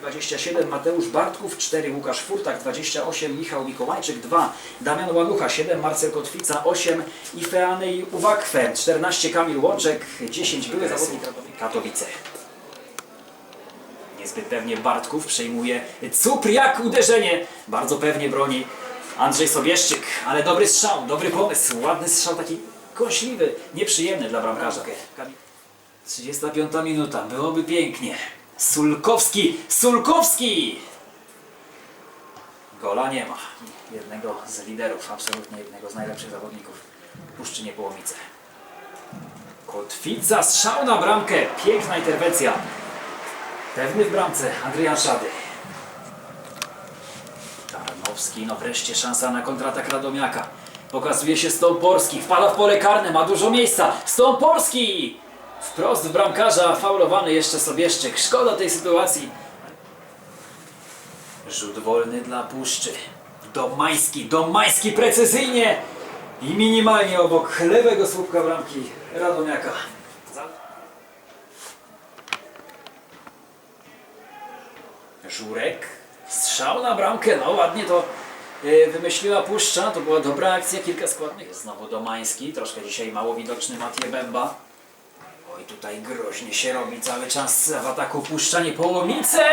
27 Mateusz Bartków, 4 Łukasz Furtak, 28 Michał Mikołajczyk, 2 Damian Łanucha, 7 Marcel Kotwica, 8 Ifeanej Uwakwe, 14 Kamil Łoczek, 10 były zawodnik Katowice. Niezbyt pewnie Bartków przejmuje Cupr jak uderzenie. Bardzo pewnie broni Andrzej Sobieszczyk, ale dobry strzał, dobry pomysł, ładny strzał, taki kąśliwy, nieprzyjemny dla bramkarza. 35 minuta, byłoby pięknie. Sulkowski, Sulkowski! Gola nie ma. Jednego z liderów, absolutnie jednego z najlepszych zawodników Puszczy Niepołomice. Kotwica, strzał na bramkę, piękna interwencja. Pewny w bramce, Adrian Szady. Tarnowski, no wreszcie szansa na kontratak Radomiaka. Pokazuje się Stąporski, wpada w pole karne, ma dużo miejsca. Stąporski! Wprost w bramkarza, faulowany jeszcze Sobieszczyk. Szkoda tej sytuacji. Rzut wolny dla Puszczy. Domański, Domański precyzyjnie i minimalnie obok lewego słupka bramki Radomiaka. Żurek. Strzał na bramkę. No ładnie to e, wymyśliła Puszcza. To była dobra akcja, kilka składnych. Znowu Domański. Troszkę dzisiaj mało widoczny Matie Bęba. Oj, tutaj groźnie się robi cały czas w ataku Puszcza Niepołomice.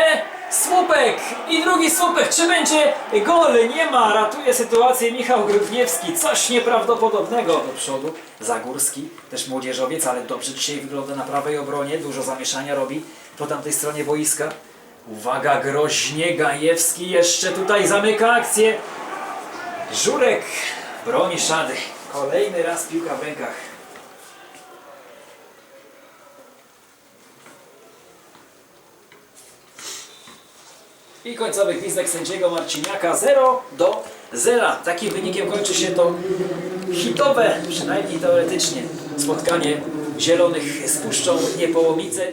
Słupek i drugi słupek. Czy będzie gol? Nie ma. Ratuje sytuację Michał Grudniewski. Coś nieprawdopodobnego do przodu. Zagórski, też młodzieżowiec, ale dobrze dzisiaj wygląda na prawej obronie. Dużo zamieszania robi po tamtej stronie boiska. Uwaga, groźnie Gajewski jeszcze tutaj zamyka akcję. Żurek broni szady. Kolejny raz piłka w rękach. I końcowy gwizdek sędziego Marciniaka 0 do 0. Takim wynikiem kończy się to hitowe, przynajmniej teoretycznie, spotkanie Zielonych z Puszczą Niepołomice.